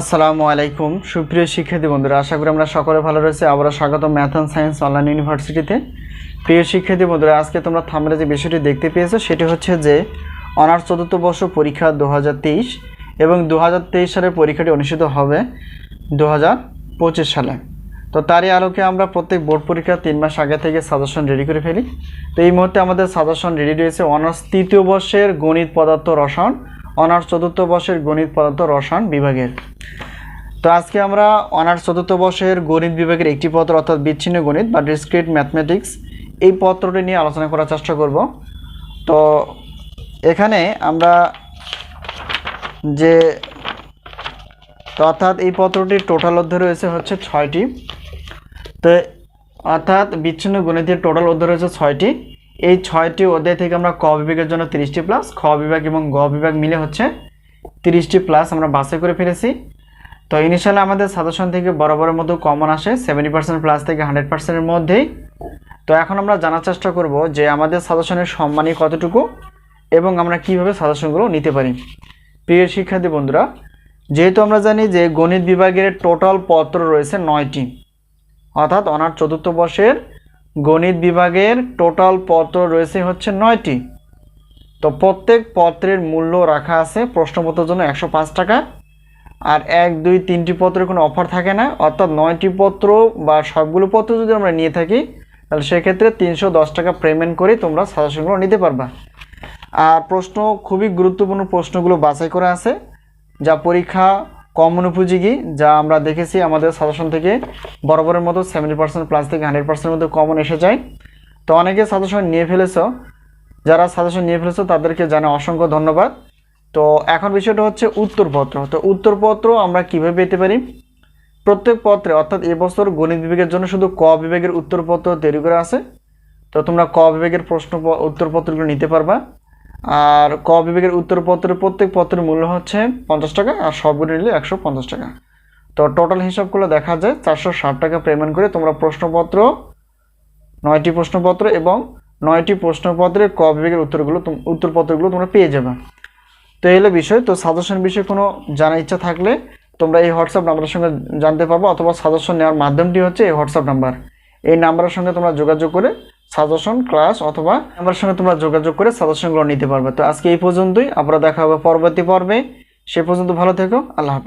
আসসালামু আলাইকুম। সুপ্রিয় শিক্ষার্থী বন্ধুরা, আশা করি আমরা সকলে ভালো রয়েছে। আবারও স্বাগত ম্যাথ অ্যান্ড সায়েন্স অনলাইন ইউনিভার্সিটিতে। প্রিয় শিক্ষার্থী বন্ধুরা, আজকে তোমরা থামলে যে বিষয়টি দেখতে পেয়েছ, সেটি হচ্ছে যে অনার্স চতুর্থ বর্ষ পরীক্ষা দু হাজার তেইশ এবং দু সালের পরীক্ষাটি অনুষ্ঠিত হবে দু হাজার পঁচিশ সালে। তো তারই আলোকে আমরা প্রত্যেক বোর্ড পরীক্ষা তিন মাস আগে থেকে সাজেশন রেডি করে ফেলি। তো এই মুহূর্তে আমাদের সাজেশন রেডি রয়েছে, অনার্স তৃতীয় বর্ষের গণিত পদার্থ রসায়ন অনার্স চতুর্থ বর্ষের গণিত পদার্থ রসায়ন বিভাগের। তো আজকে আমরা অনার্স চতুর্থ বর্ষের গণিত বিভাগের একটি পত্র অর্থাৎ বিচ্ছিন্ন গণিত বা ডিসক্রিট ম্যাথমেটিক্স এই পত্রটি নিয়ে আলোচনা করার চেষ্টা করব। তো এখানে আমরা যে অর্থাৎ এই পত্রটির টোটাল অধ্যায় রয়েছে হচ্ছে ছয়টি। তো অর্থাৎ বিচ্ছিন্ন গণিতের টোটাল অধ্যায় রয়েছে ছয়টি। এই ছয়টি অধ্যায় থেকে আমরা ক বিভাগের জন্য তিরিশটি প্লাস খ বিভাগ এবং গ বিভাগ মিলে হচ্ছে তিরিশটি প্লাস আমরা বাসে করে ফেলেছি। তো ইনিশিয়ালি আমাদের সাজেশন থেকে বরাবরের মতো কমন আসে সেভেন্টি পার্সেন্ট প্লাস থেকে হান্ড্রেড পার্সেন্টের মধ্যেই। তো এখন আমরা জানার চেষ্টা করব যে আমাদের সাজেশনের সম্মানী কতটুকু এবং আমরা কীভাবে সাজেশনগুলো নিতে পারি। প্রিয় শিক্ষার্থী বন্ধুরা, যেহেতু আমরা জানি যে গণিত বিভাগের টোটাল পত্র রয়েছে নয়টি, অর্থাৎ অনার চতুর্থ বর্ষের গণিত বিভাগের টোটাল পত্র রয়েছে হচ্ছে নয়টি। তো প্রত্যেক পত্রের মূল্য রাখা আছে প্রশ্নপত্রের জন্য একশো পাঁচ টাকা। আর এক, দুই, তিনটি পত্রের কোনো অফার থাকে না। অর্থাৎ নয়টি পত্র বা সবগুলো পত্র যদি আমরা নিয়ে থাকি, তাহলে সেক্ষেত্রে তিনশো দশ টাকা পেমেন্ট করে তোমরা সাজেশনগুলো নিতে পারবা। আর প্রশ্ন, খুবই গুরুত্বপূর্ণ প্রশ্নগুলো বাছাই করা আছে। যা পরীক্ষা কমন উপযোগী, যা আমরা দেখেছি আমাদের সাজেশন থেকে বরাবরের মতো সেভেন্টি পার্সেন্ট প্লাস থেকে হান্ড্রেড পার্সেন্টের মধ্যে কমন এসে যায়। তো অনেকে সাজেশন নিয়ে ফেলেছ, যারা সাজেশন নিয়ে ফেলেছো তাদেরকে জানা অসংখ্য ধন্যবাদ। তো এখন বিষয়টা হচ্ছে উত্তরপত্র তো উত্তরপত্র আমরা কীভাবে পেতে পারি? প্রত্যেক পত্রে, অর্থাৎ এবছর গণিত বিভাগের জন্য শুধু ক বিভাগের উত্তরপত্র তৈরি করা আছে। তো তোমরা ক বিভাগের প্রশ্ন উত্তরপত্রগুলো নিতে পারবা। আর ক বিভাগের উত্তরপত্রের প্রত্যেক পত্রের মূল্য হচ্ছে পঞ্চাশ টাকা, আর সবগুলো নিলে একশো পঞ্চাশ টাকা। তো টোটাল হিসাবগুলো দেখা যায়, চারশো ষাট টাকা পেমেন্ট করে তোমরা প্রশ্নপত্র, নয়টি প্রশ্নপত্র এবং নয়টি প্রশ্নপত্রের ক বিভাগের উত্তরগুলো উত্তরপত্রগুলো তোমরা পেয়ে যাবে। তো এই হলো বিষয়। তো সাজেশন বিষয়ে কোনো জানার ইচ্ছা থাকলে তোমরা এই হোয়াটসঅ্যাপ নাম্বারের সঙ্গে জানতে পারব, অথবা সাজেশন নেওয়ার মাধ্যমটি হচ্ছে এই হোয়াটসঅ্যাপ নাম্বার। এই নাম্বারের সঙ্গে তোমরা যোগাযোগ করে সাজেশন ক্লাস অথবা আমার সঙ্গে তোমরা যোগাযোগ করে সাজেশনগুলো নিতে পারবে। তো আজকে এই পর্যন্তই আবার দেখা হবে পরবর্তী পর্বে। সে পর্যন্ত ভালো থেকো, আল্লাহ হাফেজ।